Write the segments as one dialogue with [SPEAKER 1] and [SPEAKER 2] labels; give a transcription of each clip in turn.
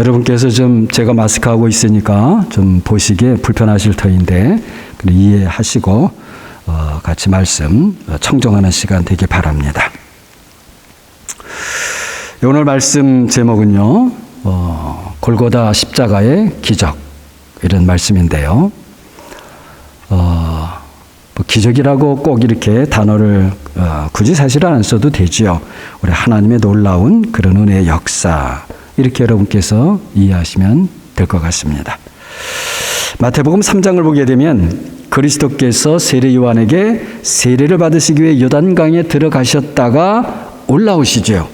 [SPEAKER 1] 여러분께서 좀 제가 마스크하고 있으니까 좀 보시기에 불편하실 터인데 이해하시고 어, 같이 말씀 어, 청정하는 시간 되길 바랍니다. 오늘 말씀 제목은요, 어, 골고다 십자가의 기적 이런 말씀인데요. 어, 뭐 기적이라고 꼭 이렇게 단어를 어, 굳이 사실은 안 써도 되지요. 우리 하나님의 놀라운 그런 은혜의 역사 이렇게 여러분께서 이해하시면 될 것 같습니다. 마태복음 3장을 보게 되면 그리스도께서 세례 요한에게 세례를 받으시기 위해 요단강에 들어가셨다가 올라오시죠.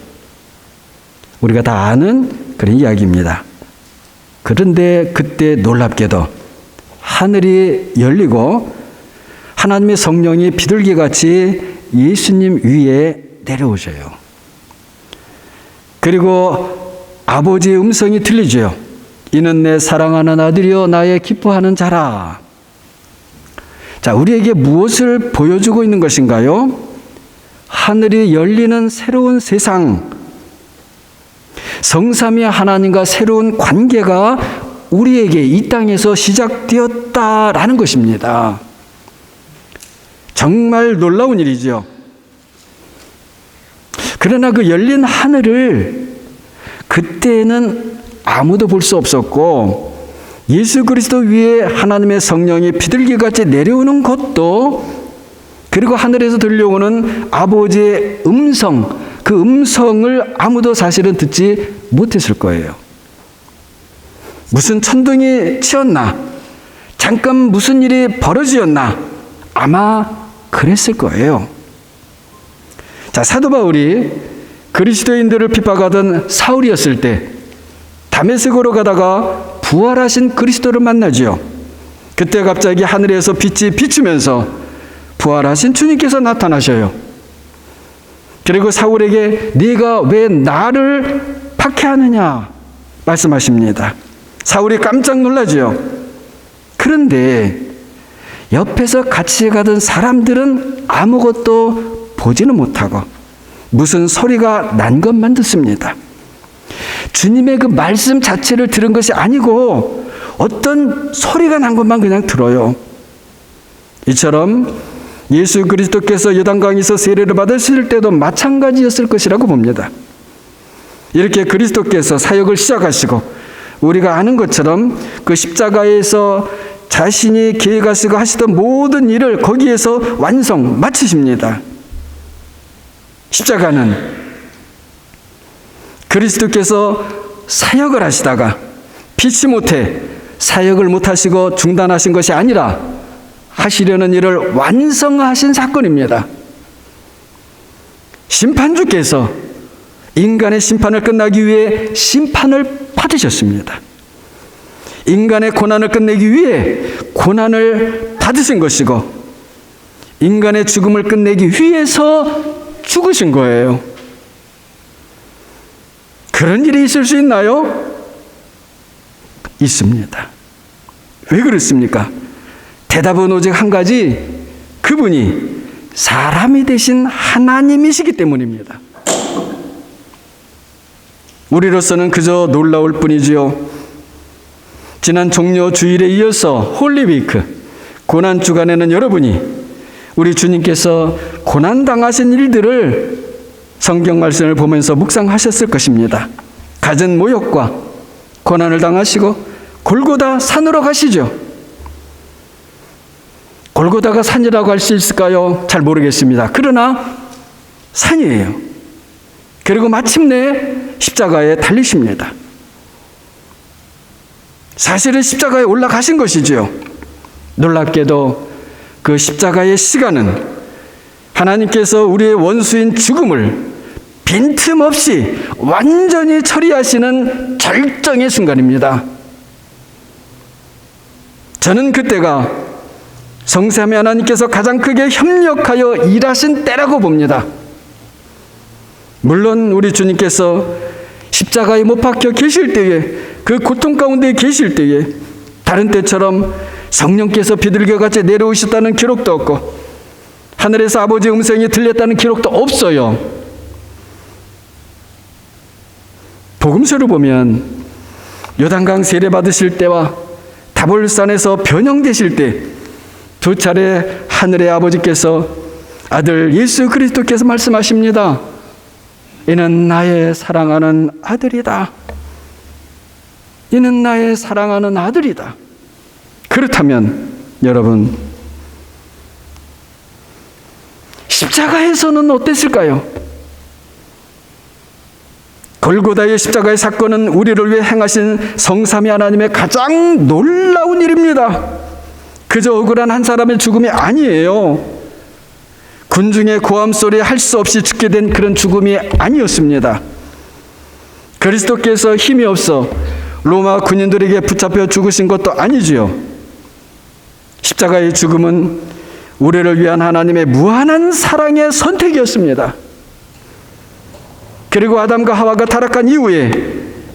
[SPEAKER 1] 우리가 다 아는 그런 이야기입니다. 그런데 그때 놀랍게도 하늘이 열리고 하나님의 성령이 비둘기 같이 예수님 위에 내려오셔요. 그리고 아버지의 음성이 들리죠. 이는 내 사랑하는 아들이요 나의 기뻐하는 자라. 자, 우리에게 무엇을 보여주고 있는 것인가요? 하늘이 열리는 새로운 세상. 성삼위 하나님과 새로운 관계가 우리에게 이 땅에서 시작되었다라는 것입니다. 정말 놀라운 일이죠. 그러나 그 열린 하늘을 그때는 아무도 볼 수 없었고 예수 그리스도 위에 하나님의 성령이 비둘기같이 내려오는 것도 그리고 하늘에서 들려오는 아버지의 음성 그 음성을 아무도 사실은 듣지 못했을 거예요. 무슨 천둥이 치었나? 잠깐 무슨 일이 벌어지었나? 아마 그랬을 거예요. 자, 사도 바울이 그리스도인들을 핍박하던 사울이었을 때 다메섹으로 가다가 부활하신 그리스도를 만나지요. 그때 갑자기 하늘에서 빛이 비추면서 부활하신 주님께서 나타나셔요. 그리고 사울에게 네가 왜 나를 박해하느냐 말씀하십니다. 사울이 깜짝 놀라지요. 그런데 옆에서 같이 가던 사람들은 아무것도 보지는 못하고 무슨 소리가 난 것만 듣습니다. 주님의 그 말씀 자체를 들은 것이 아니고 어떤 소리가 난 것만 그냥 들어요. 이처럼 예수 그리스도께서 요단강에서 세례를 받으실 때도 마찬가지였을 것이라고 봅니다. 이렇게 그리스도께서 사역을 시작하시고 우리가 아는 것처럼 그 십자가에서 자신이 계획하시고 하시던 모든 일을 거기에서 완성 마치십니다. 십자가는 그리스도께서 사역을 하시다가 피치 못해 사역을 못하시고 중단하신 것이 아니라 하시려는 일을 완성하신 사건입니다. 심판주께서 인간의 심판을 끝나기 위해 심판을 받으셨습니다. 인간의 고난을 끝내기 위해 고난을 받으신 것이고 인간의 죽음을 끝내기 위해서 죽으신 거예요. 그런 일이 있을 수 있나요? 있습니다. 왜 그렇습니까? 대답은 오직 한 가지 그분이 사람이 되신 하나님이시기 때문입니다. 우리로서는 그저 놀라울 뿐이지요. 지난 종료 주일에 이어서 홀리위크 고난 주간에는 여러분이 우리 주님께서 고난 당하신 일들을 성경 말씀을 보면서 묵상하셨을 것입니다. 갖은 모욕과 고난을 당하시고 골고다 산으로 가시죠. 골고다가 산이라고 할 수 있을까요? 잘 모르겠습니다. 그러나 산이에요. 그리고 마침내 십자가에 달리십니다. 사실은 십자가에 올라가신 것이지요. 놀랍게도 그 십자가의 시간은 하나님께서 우리의 원수인 죽음을 빈틈없이 완전히 처리하시는 절정의 순간입니다. 저는 그때가 성삼위 하나님께서 가장 크게 협력하여 일하신 때라고 봅니다. 물론 우리 주님께서 십자가에 못 박혀 계실 때에 그 고통 가운데 계실 때에 다른 때처럼 성령께서 비둘기 같이 내려오셨다는 기록도 없고 하늘에서 아버지 음성이 들렸다는 기록도 없어요. 복음서를 보면 요단강 세례 받으실 때와 다볼산에서 변형되실 때 두 차례 하늘의 아버지께서 아들 예수 그리스도께서 말씀하십니다. 이는 나의 사랑하는 아들이다. 이는 나의 사랑하는 아들이다. 그렇다면 여러분 십자가에서는 어땠을까요? 골고다의 십자가의 사건은 우리를 위해 행하신 성삼위 하나님의 가장 놀라운 일입니다. 그저 억울한 한 사람의 죽음이 아니에요. 군중의 고함 소리 할수 없이 죽게 된 그런 죽음이 아니었습니다. 그리스도께서 힘이 없어 로마 군인들에게 붙잡혀 죽으신 것도 아니지요. 십자가의 죽음은 우리를 위한 하나님의 무한한 사랑의 선택이었습니다. 그리고 아담과 하와가 타락한 이후에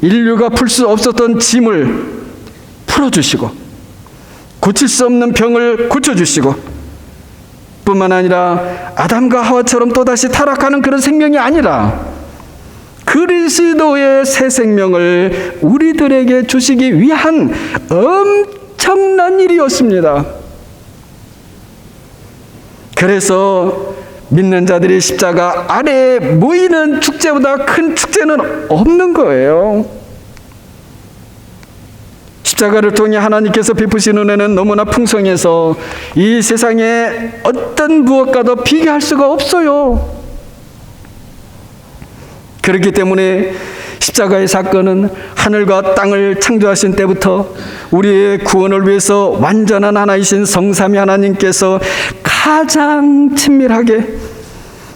[SPEAKER 1] 인류가 풀 수 없었던 짐을 풀어주시고 고칠 수 없는 병을 고쳐주시고 뿐만 아니라 아담과 하와처럼 또다시 타락하는 그런 생명이 아니라 그리스도의 새 생명을 우리들에게 주시기 위한 엄청난 일이었습니다. 그래서 믿는 자들이 십자가 아래에 모이는 축제보다 큰 축제는 없는 거예요. 십자가를 통해 하나님께서 베푸신 은혜는 너무나 풍성해서 이 세상에 어떤 무엇과도 비교할 수가 없어요. 그렇기 때문에 십자가의 사건은 하늘과 땅을 창조하신 때부터 우리의 구원을 위해서 완전한 하나이신 성삼위 하나님께서 가장 친밀하게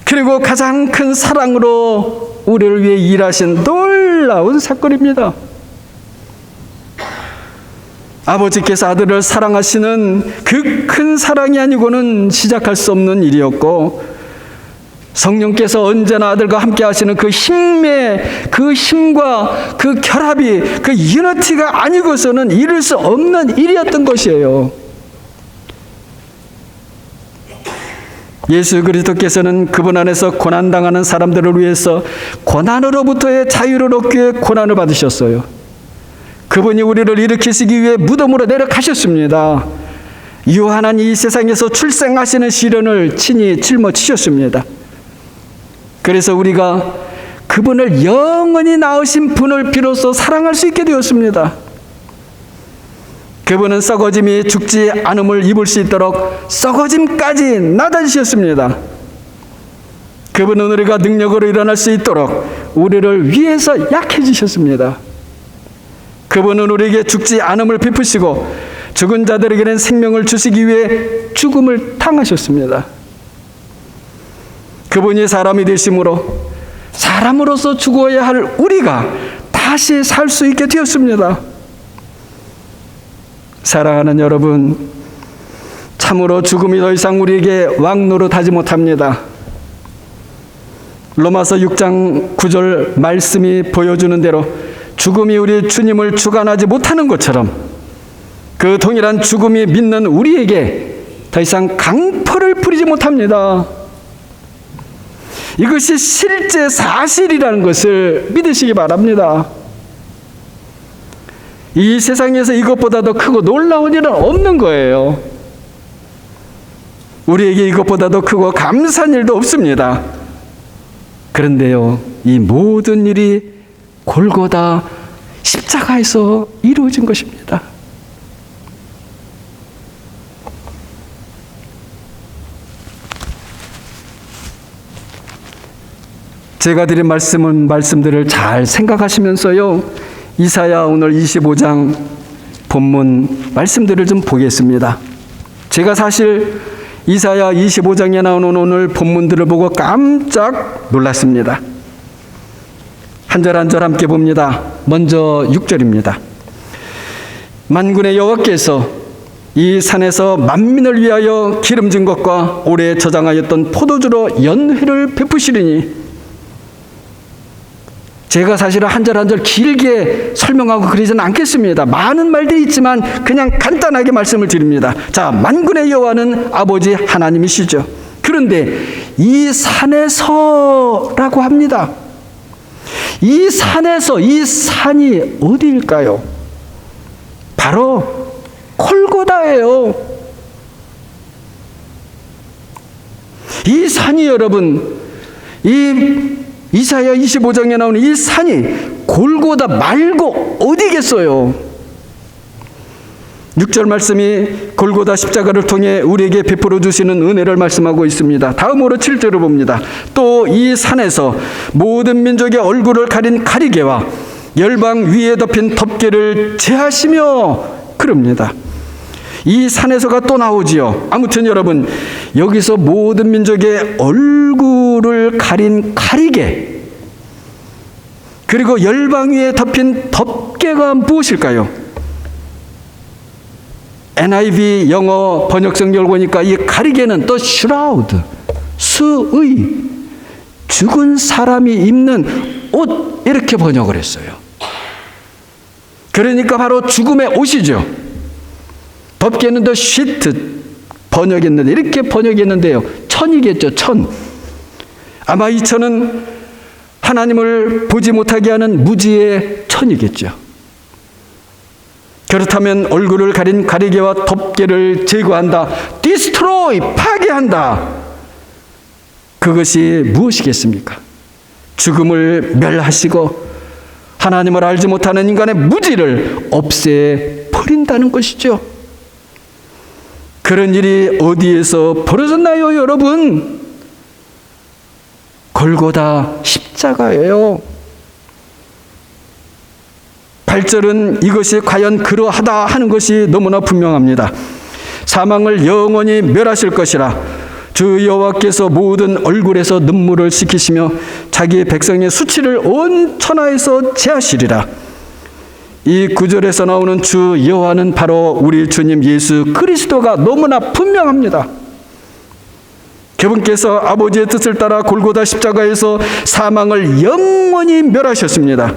[SPEAKER 1] 그리고 가장 큰 사랑으로 우리를 위해 일하신 놀라운 사건입니다. 아버지께서 아들을 사랑하시는 그 큰 사랑이 아니고는 시작할 수 없는 일이었고 성령께서 언제나 아들과 함께 하시는 그 힘의 그 힘과 그 결합이 그 유니티가 아니고서는 이룰 수 없는 일이었던 것이에요. 예수 그리스도께서는 그분 안에서 고난 당하는 사람들을 위해서 고난으로부터의 자유를 얻기 위해 고난을 받으셨어요. 그분이 우리를 일으키시기 위해 무덤으로 내려가셨습니다. 유한한 이 세상에서 출생하시는 시련을 친히 짊어지셨습니다. 그래서 우리가 그분을 영원히 낳으신 분을 비로소 사랑할 수 있게 되었습니다. 그분은 썩어짐이 죽지 않음을 입을 수 있도록 썩어짐까지 나다지셨습니다. 그분은 우리가 능력으로 일어날 수 있도록 우리를 위해서 약해지셨습니다. 그분은 우리에게 죽지 않음을 베푸시고 죽은 자들에게는 생명을 주시기 위해 죽음을 당하셨습니다. 그분이 사람이 되심으로 사람으로서 죽어야 할 우리가 다시 살 수 있게 되었습니다. 사랑하는 여러분, 참으로 죽음이 더 이상 우리에게 왕노릇하지 못합니다. 로마서 6장 9절 말씀이 보여주는 대로 죽음이 우리 주님을 주관하지 못하는 것처럼 그 동일한 죽음이 믿는 우리에게 더 이상 강포를 부리지 못합니다. 이것이 실제 사실이라는 것을 믿으시기 바랍니다. 이 세상에서 이것보다 더 크고 놀라운 일은 없는 거예요. 우리에게 이것보다 더 크고 감사한 일도 없습니다. 그런데요, 이 모든 일이 골고다 십자가에서 이루어진 것입니다. 제가 드린 말씀은 말씀들을 잘 생각하시면서요. 이사야 오늘 25장 본문 말씀들을 좀 보겠습니다. 제가 사실 이사야 25장에 나오는 오늘 본문들을 보고 깜짝 놀랐습니다. 한 절 한 절 함께 봅니다. 먼저 6절입니다. 만군의 여호와께서 이 산에서 만민을 위하여 기름진 것과 오래 저장하였던 포도주로 연회를 베푸시리니 제가 사실은 한 절 한 절 길게 설명하고 그러지는 않겠습니다. 많은 말들이 있지만 그냥 간단하게 말씀을 드립니다. 자, 만군의 여호와는 아버지 하나님이시죠. 그런데 이 산에서라고 합니다. 이 산에서 이 산이 어디일까요? 바로 골고다예요. 이 산이 여러분, 이 이사야 25장에 나오는 이 산이 골고다 말고 어디겠어요? 6절 말씀이 골고다 십자가를 통해 우리에게 베풀어 주시는 은혜를 말씀하고 있습니다. 다음으로 7절을 봅니다. 또 이 산에서 모든 민족의 얼굴을 가린 가리개와 열방 위에 덮인 덮개를 제하시며 그럽니다. 이 산에서가 또 나오지요. 아무튼 여러분 여기서 모든 민족의 얼굴을 가린 가리개 그리고 열방 위에 덮인 덮개가 무엇일까요? NIV 영어 번역성 열 보니까 이 가리개는 또 shroud 수의 죽은 사람이 입는 옷 이렇게 번역을 했어요. 그러니까 바로 죽음의 옷이죠. 덮개는 더 시트 번역했는데 이렇게 번역했는데요. 천이겠죠. 천. 아마 이 천은 하나님을 보지 못하게 하는 무지의 천이겠죠. 그렇다면 얼굴을 가린 가리개와 덮개를 제거한다. 디스트로이 파괴한다. 그것이 무엇이겠습니까? 죽음을 멸하시고 하나님을 알지 못하는 인간의 무지를 없애 버린다는 것이죠. 그런 일이 어디에서 벌어졌나요, 여러분? 골고다 십자가예요. 8절은 이것이 과연 그러하다 하는 것이 너무나 분명합니다. 사망을 영원히 멸하실 것이라 주 여호와께서 모든 얼굴에서 눈물을 씻기시며 자기 백성의 수치를 온 천하에서 제하시리라. 이 구절에서 나오는 주 여호와는 바로 우리 주님 예수 그리스도가 너무나 분명합니다. 그분께서 아버지의 뜻을 따라 골고다 십자가에서 사망을 영원히 멸하셨습니다.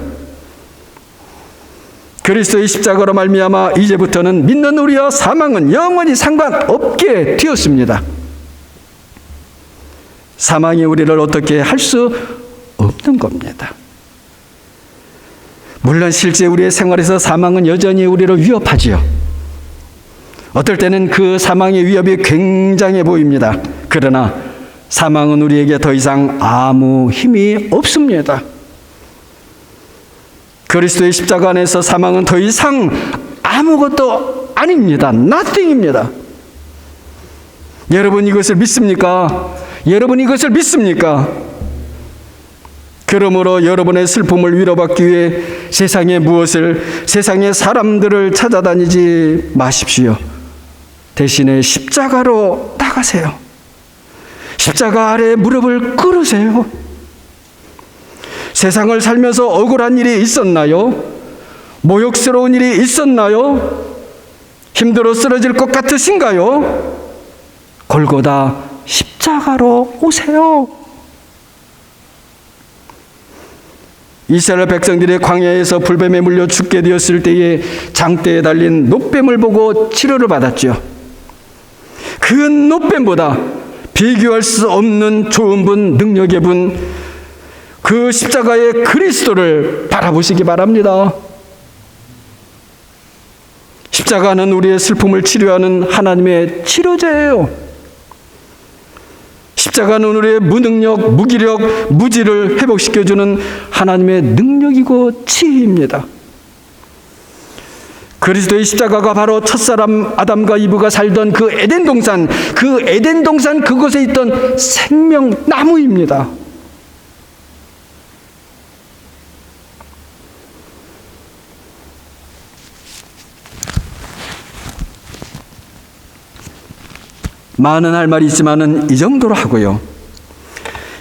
[SPEAKER 1] 그리스도의 십자가로 말미암아 이제부터는 믿는 우리와 사망은 영원히 상관없게 되었습니다. 사망이 우리를 어떻게 할 수 없는 겁니다. 물론 실제 우리의 생활에서 사망은 여전히 우리를 위협하지요. 어떨 때는 그 사망의 위협이 굉장해 보입니다. 그러나 사망은 우리에게 더 이상 아무 힘이 없습니다. 그리스도의 십자가 안에서 사망은 더 이상 아무것도 아닙니다. nothing입니다. 여러분 이것을 믿습니까? 여러분 이것을 믿습니까? 그러므로 여러분의 슬픔을 위로받기 위해 세상의 무엇을 세상의 사람들을 찾아다니지 마십시오. 대신에 십자가로 나가세요. 십자가 아래 무릎을 꿇으세요. 세상을 살면서 억울한 일이 있었나요? 모욕스러운 일이 있었나요? 힘들어 쓰러질 것 같으신가요? 골고다 십자가로 오세요. 이스라엘 백성들이 광야에서 불뱀에 물려 죽게 되었을 때에 장대에 달린 노뱀을 보고 치료를 받았죠. 그 노뱀보다 비교할 수 없는 좋은 분, 능력의 분, 그 십자가의 그리스도를 바라보시기 바랍니다. 십자가는 우리의 슬픔을 치료하는 하나님의 치료제예요. 십자가는 우리의 무능력, 무기력, 무지를 회복시켜주는 하나님의 능력이고 지혜입니다. 그리스도의 십자가가 바로 첫사람 아담과 이브가 살던 그 에덴 동산, 그 에덴 동산 그곳에 있던 생명 나무입니다. 많은 할 말이 있지만은 이 정도로 하고요.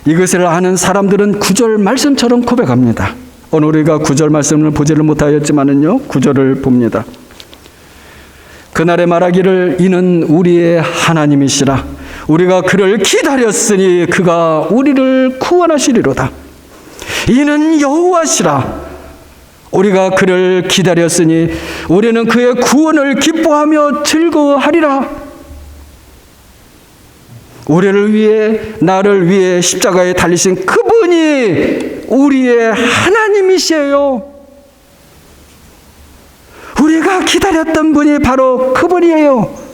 [SPEAKER 1] 이것을 아는 사람들은 구절 말씀처럼 고백합니다. 오늘 우리가 구절 말씀을 보지를 못하였지만은요, 구절을 봅니다. 그날에 말하기를 이는 우리의 하나님이시라. 우리가 그를 기다렸으니 그가 우리를 구원하시리로다. 이는 여호와시라. 우리가 그를 기다렸으니 우리는 그의 구원을 기뻐하며 즐거워하리라. 우리를 위해 나를 위해 십자가에 달리신 그분이 우리의 하나님이시에요. 우리가 우리가 기다렸던 분이 바로 그분이에요.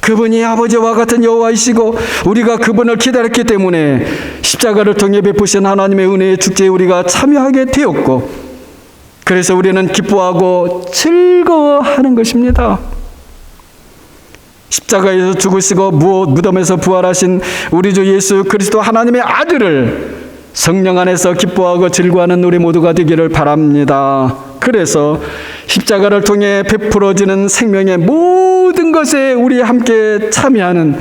[SPEAKER 1] 그분이 아버지와 같은 여호와이시고 우리가 그분을 기다렸기 때문에 십자가를 통해 베푸신 하나님의 은혜의 축제에 우리가 참여하게 되었고 그래서 우리는 기뻐하고 즐거워하는 것입니다. 십자가에서 죽으시고 무덤에서 부활하신 우리 주 예수 그리스도 하나님의 아들을 성령 안에서 기뻐하고 즐거워하는 우리 모두가 되기를 바랍니다. 그래서 십자가를 통해 베풀어지는 생명의 모든 것에 우리 함께 참여하는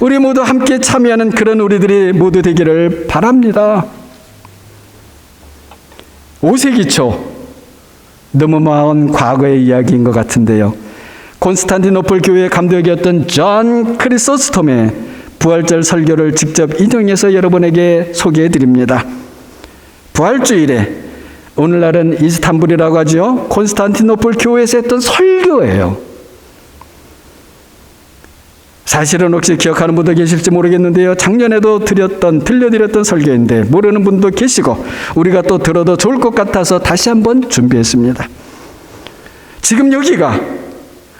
[SPEAKER 1] 우리 모두 함께 참여하는 그런 우리들이 모두 되기를 바랍니다. 5세기 초 너무 먼 과거의 이야기인 것 같은데요. 콘스탄티노플 교회 감독이었던 존 크리소스톰의 부활절 설교를 직접 인용해서 여러분에게 소개해 드립니다. 부활주일에 오늘날은 이스탄불이라고 하죠. 콘스탄티노플 교회에서 했던 설교예요. 사실은 혹시 기억하는 분도 계실지 모르겠는데요. 작년에도 드렸던 들려드렸던 설교인데 모르는 분도 계시고 우리가 또 들어도 좋을 것 같아서 다시 한번 준비했습니다. 지금 여기가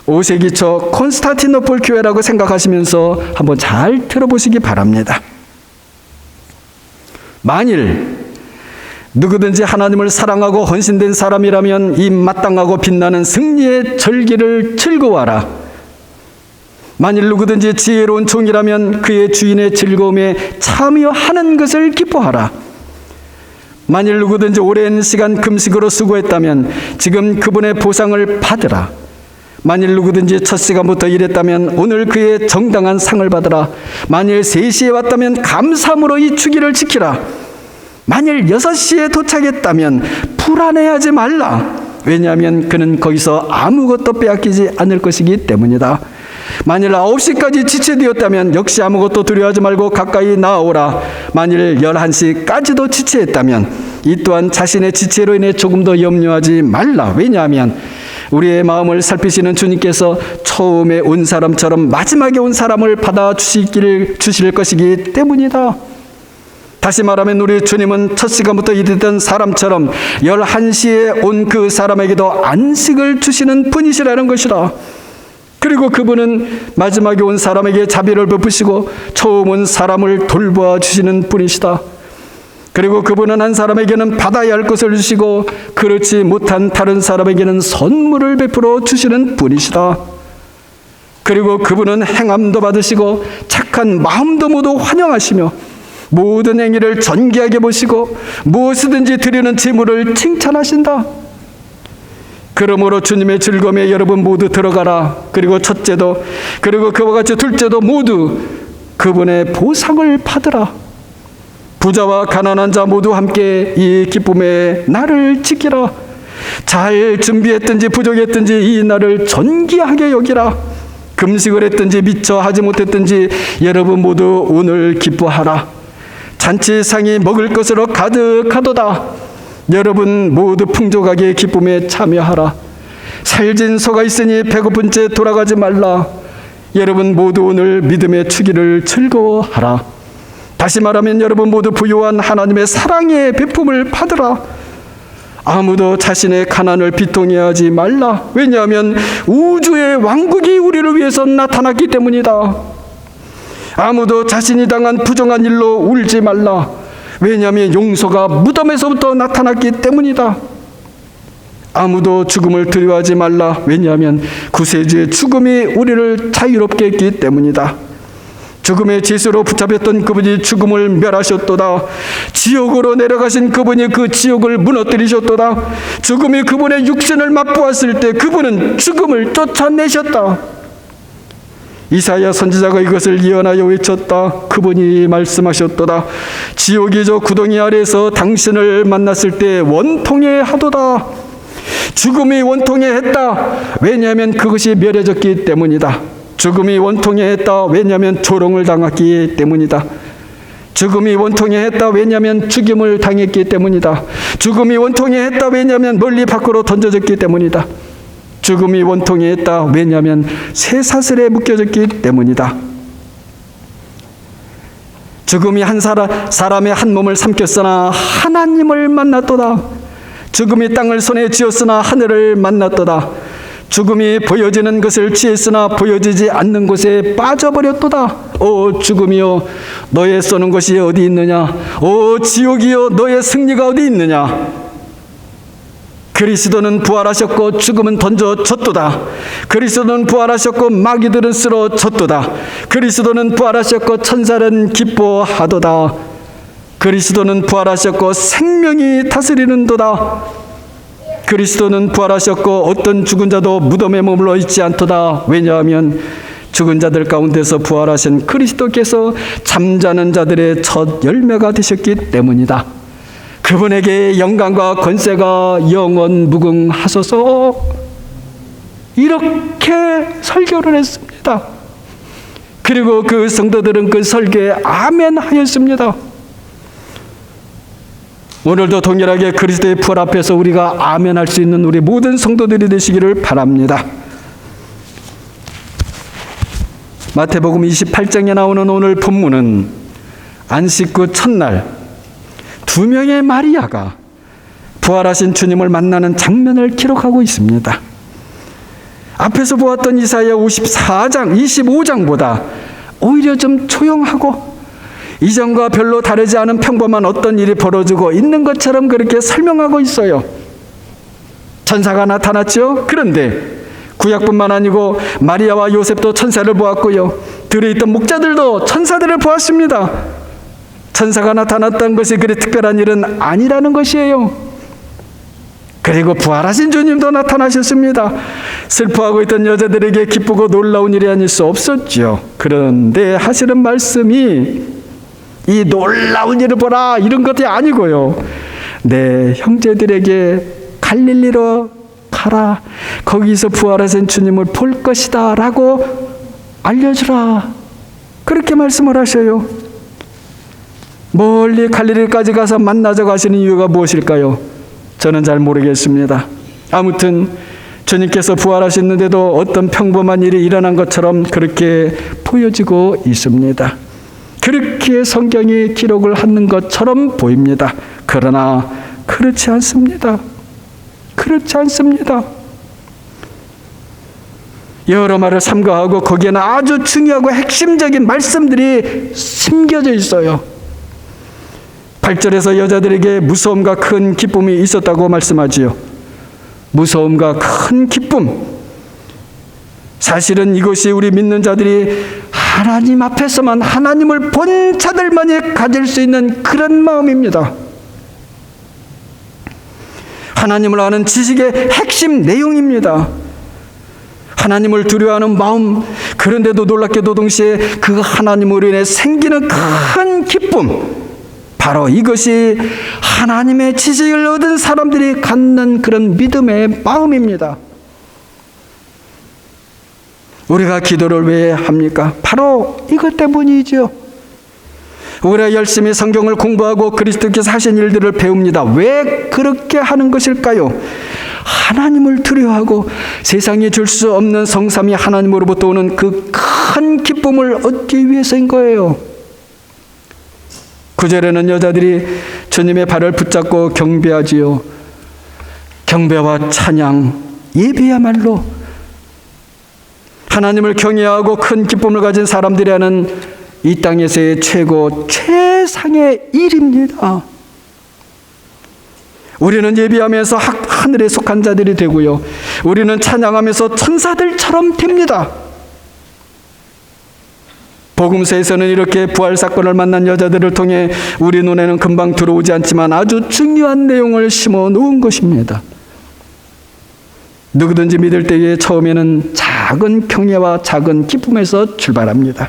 [SPEAKER 1] 5세기 초 콘스탄티노플 교회라고 생각하시면서 한번 잘 들어보시기 바랍니다. 만일 누구든지 하나님을 사랑하고 헌신된 사람이라면 이 마땅하고 빛나는 승리의 절기를 즐거워하라. 만일 누구든지 지혜로운 종이라면 그의 주인의 즐거움에 참여하는 것을 기뻐하라. 만일 누구든지 오랜 시간 금식으로 수고했다면 지금 그분의 보상을 받으라. 만일 누구든지 첫 시간부터 일했다면 오늘 그의 정당한 상을 받으라. 만일 3시에 왔다면 감사함으로 이 주기를 지키라. 만일 6시에 도착했다면 불안해하지 말라. 왜냐하면 그는 거기서 아무것도 빼앗기지 않을 것이기 때문이다. 만일 9시까지 지체되었다면 역시 아무것도 두려워하지 말고 가까이 나오라. 만일 11시까지도 지체했다면 이 또한 자신의 지체로 인해 조금 더 염려하지 말라. 왜냐하면 우리의 마음을 살피시는 주님께서 처음에 온 사람처럼 마지막에 온 사람을 받아 주시기를 주실 것이기 때문이다. 다시 말하면 우리 주님은 첫 시간부터 일했던 사람처럼 11시에 온 그 사람에게도 안식을 주시는 분이시라는 것이다. 그리고 그분은 마지막에 온 사람에게 자비를 베푸시고 처음 온 사람을 돌보아 주시는 분이시다. 그리고 그분은 한 사람에게는 받아야 할 것을 주시고 그렇지 못한 다른 사람에게는 선물을 베풀어 주시는 분이시다. 그리고 그분은 행함도 받으시고 착한 마음도 모두 환영하시며 모든 행위를 전기하게 보시고 무엇이든지 드리는 제물을 칭찬하신다. 그러므로 주님의 즐거움에 여러분 모두 들어가라. 그리고 첫째도 그리고 그와 같이 둘째도 모두 그분의 보상을 받으라. 부자와 가난한 자 모두 함께 이 기쁨의 날을 지키라. 잘 준비했든지 부족했든지 이 날을 존귀하게 여기라. 금식을 했든지 미처 하지 못했든지 여러분 모두 오늘 기뻐하라. 잔치상이 먹을 것으로 가득하도다. 여러분 모두 풍족하게 기쁨에 참여하라. 살진 소가 있으니 배고픈 채 돌아가지 말라. 여러분 모두 오늘 믿음의 추기를 즐거워하라. 다시 말하면 여러분 모두 부유한 하나님의 사랑의 베품을 받으라. 아무도 자신의 가난을 비통해 하지 말라. 왜냐하면 우주의 왕국이 우리를 위해서 나타났기 때문이다. 아무도 자신이 당한 부정한 일로 울지 말라. 왜냐하면 용서가 무덤에서부터 나타났기 때문이다. 아무도 죽음을 두려워하지 말라. 왜냐하면 구세주의 죽음이 우리를 자유롭게 했기 때문이다. 죽음의 지수로 붙잡혔던 그분이 죽음을 멸하셨도다. 지옥으로 내려가신 그분이 그 지옥을 무너뜨리셨도다. 죽음이 그분의 육신을 맛보았을 때 그분은 죽음을 쫓아내셨다. 이사야 선지자가 이것을 예언하여 외쳤다. 그분이 말씀하셨도다. 지옥이 저 구덩이 아래에서 당신을 만났을 때 원통해 하도다. 죽음이 원통해 했다. 왜냐하면 그것이 멸해졌기 때문이다. 죽음이 원통해 했다. 왜냐하면 조롱을 당했기 때문이다. 죽음이 원통해 했다. 왜냐하면 죽임을 당했기 때문이다. 죽음이 원통해 했다. 왜냐하면 멀리 밖으로 던져졌기 때문이다. 죽음이 원통해 했다. 왜냐하면 쇠사슬에 묶여졌기 때문이다. 죽음이 한 사람, 사람의 한 몸을 삼켰으나 하나님을 만났도다. 죽음이 땅을 손에 쥐었으나 하늘을 만났도다. 죽음이 보여지는 것을 취했으나 보여지지 않는 곳에 빠져버렸도다. 오 죽음이여 너의 쏘는 것이 어디 있느냐? 오 지옥이여 너의 승리가 어디 있느냐? 그리스도는 부활하셨고 죽음은 던져졌도다. 그리스도는 부활하셨고 마귀들은 쓰러졌도다. 그리스도는 부활하셨고 천사는 기뻐하도다. 그리스도는 부활하셨고 생명이 다스리는도다. 그리스도는 부활하셨고 어떤 죽은 자도 무덤에 머물러 있지 않도다. 왜냐하면 죽은 자들 가운데서 부활하신 그리스도께서 잠자는 자들의 첫 열매가 되셨기 때문이다. 그분에게 영광과 권세가 영원 무궁하소서 이렇게 설교를 했습니다. 그리고 그 성도들은 그 설교에 아멘 하였습니다. 오늘도 동일하게 그리스도의 풀 앞에서 우리가 아멘할 수 있는 우리 모든 성도들이 되시기를 바랍니다. 마태복음 28장에 나오는 오늘 본문은 안식 후 첫날 두 명의 마리아가 부활하신 주님을 만나는 장면을 기록하고 있습니다. 앞에서 보았던 이사야 54장, 25장보다 오히려 좀 조용하고 이전과 별로 다르지 않은 평범한 어떤 일이 벌어지고 있는 것처럼 그렇게 설명하고 있어요. 천사가 나타났죠? 그런데 구약뿐만 아니고 마리아와 요셉도 천사를 보았고요. 들에 있던 목자들도 천사들을 보았습니다. 천사가 나타났던 것이 그리 특별한 일은 아니라는 것이에요. 그리고 부활하신 주님도 나타나셨습니다. 슬퍼하고 있던 여자들에게 기쁘고 놀라운 일이 아닐 수 없었죠. 그런데 하시는 말씀이 이 놀라운 일을 보라 이런 것이 아니고요. 내 형제들에게 갈릴리로 가라. 거기서 부활하신 주님을 볼 것이다 라고 알려주라. 그렇게 말씀을 하셔요. 멀리 갈릴리까지 가서 만나자 가시는 이유가 무엇일까요? 저는 잘 모르겠습니다. 아무튼 주님께서 부활하셨는데도 어떤 평범한 일이 일어난 것처럼 그렇게 보여지고 있습니다. 그렇게 성경이 기록을 하는 것처럼 보입니다. 그러나 그렇지 않습니다. 그렇지 않습니다. 여러 말을 삼가하고 거기에는 아주 중요하고 핵심적인 말씀들이 심겨져 있어요. 8절에서 여자들에게 무서움과 큰 기쁨이 있었다고 말씀하지요. 무서움과 큰 기쁨. 사실은 이것이 우리 믿는 자들이 하나님 앞에서만 하나님을 본 자들만이 가질 수 있는 그런 마음입니다. 하나님을 아는 지식의 핵심 내용입니다. 하나님을 두려워하는 마음, 그런데도 놀랍게도 동시에 그 하나님으로 인해 생기는 큰 기쁨, 바로 이것이 하나님의 지식을 얻은 사람들이 갖는 그런 믿음의 마음입니다. 우리가 기도를 왜 합니까? 바로 이것 때문이죠. 우리가 열심히 성경을 공부하고 그리스도께서 하신 일들을 배웁니다. 왜 그렇게 하는 것일까요? 하나님을 두려워하고 세상에 줄수 없는 성삼이 하나님으로부터 오는 그 큰 기쁨을 얻기 위해서인 거예요. 구절에는 여자들이 주님의 발을 붙잡고 경배하지요. 경배와 찬양, 예배야말로 하나님을 경외하고 큰 기쁨을 가진 사람들이 하는 이 땅에서의 최고 최상의 일입니다. 우리는 예비하면서 하늘에 속한 자들이 되고요. 우리는 찬양하면서 천사들처럼 됩니다. 복음서에서는 이렇게 부활 사건을 만난 여자들을 통해 우리 눈에는 금방 들어오지 않지만 아주 중요한 내용을 심어 놓은 것입니다. 누구든지 믿을 때에 처음에는 작은 경외와 작은 기쁨에서 출발합니다.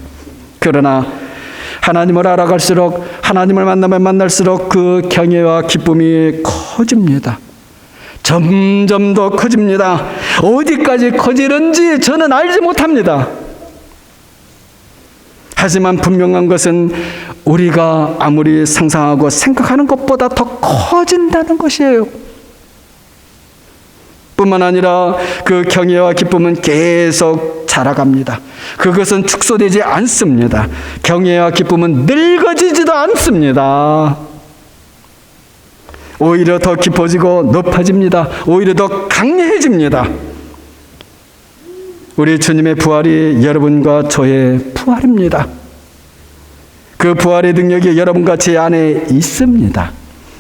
[SPEAKER 1] 그러나 하나님을 알아갈수록 하나님을 만나면 만날수록 그 경외와 기쁨이 커집니다. 점점 더 커집니다. 어디까지 커지는지 저는 알지 못합니다. 하지만 분명한 것은 우리가 아무리 상상하고 생각하는 것보다 더 커진다는 것이에요. 뿐만 아니라 그 경외와 기쁨은 계속 자라갑니다. 그것은 축소되지 않습니다. 경외와 기쁨은 늙어지지도 않습니다. 오히려 더 깊어지고 높아집니다. 오히려 더 강해집니다. 우리 주님의 부활이 여러분과 저의 부활입니다. 그 부활의 능력이 여러분과 제 안에 있습니다.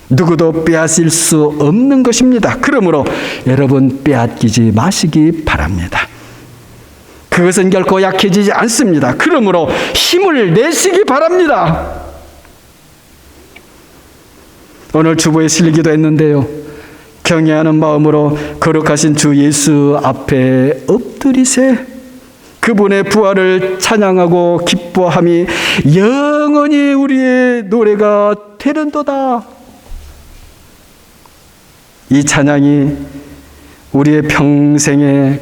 [SPEAKER 1] 누구도 빼앗을 수 없는 것입니다. 그러므로 여러분 빼앗기지 마시기 바랍니다. 그것은 결코 약해지지 않습니다. 그러므로 힘을 내시기 바랍니다. 오늘 주보에 실리기도 했는데요. 경외하는 마음으로 거룩하신 주 예수 앞에 엎드리세. 그분의 부활을 찬양하고 기뻐함이 영원히 우리의 노래가 되는도다. 이 찬양이 우리의 평생의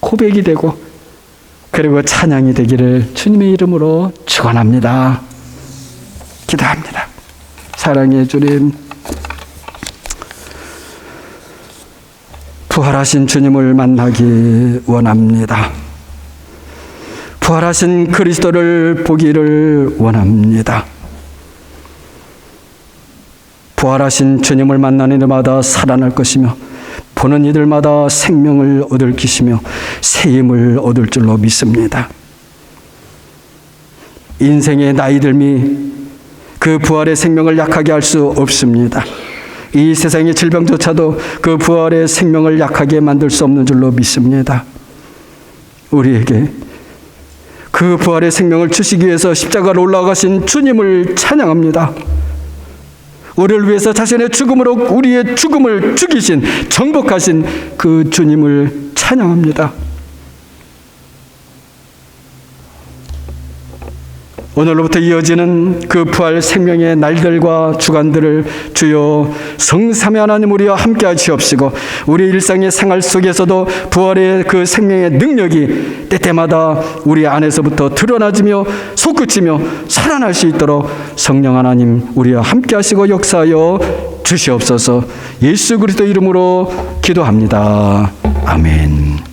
[SPEAKER 1] 고백이 되고 그리고 찬양이 되기를 주님의 이름으로 축원합니다. 기도합니다. 사랑의 주님, 부활하신 주님을 만나기 원합니다. 부활하신 그리스도를 보기를 원합니다. 부활하신 주님을 만나는 이마다 살아날 것이며 보는 이들마다 생명을 얻을 것이며 새 힘을 얻을 줄로 믿습니다. 인생의 나이 들미 그 부활의 생명을 약하게 할 수 없습니다. 이 세상의 질병조차도 그 부활의 생명을 약하게 만들 수 없는 줄로 믿습니다. 우리에게 그 부활의 생명을 주시기 위해서 십자가로 올라가신 주님을 찬양합니다. 우리를 위해서 자신의 죽음으로 우리의 죽음을 죽이신 정복하신 그 주님을 찬양합니다. 오늘로부터 이어지는 그 부활 생명의 날들과 주간들을 주여 성삼위 하나님 우리와 함께 하시옵시고 우리 일상의 생활 속에서도 부활의 그 생명의 능력이 때때마다 우리 안에서부터 드러나지며 솟구치며 살아날 수 있도록 성령 하나님 우리와 함께 하시고 역사하여 주시옵소서 예수 그리스도 이름으로 기도합니다. 아멘.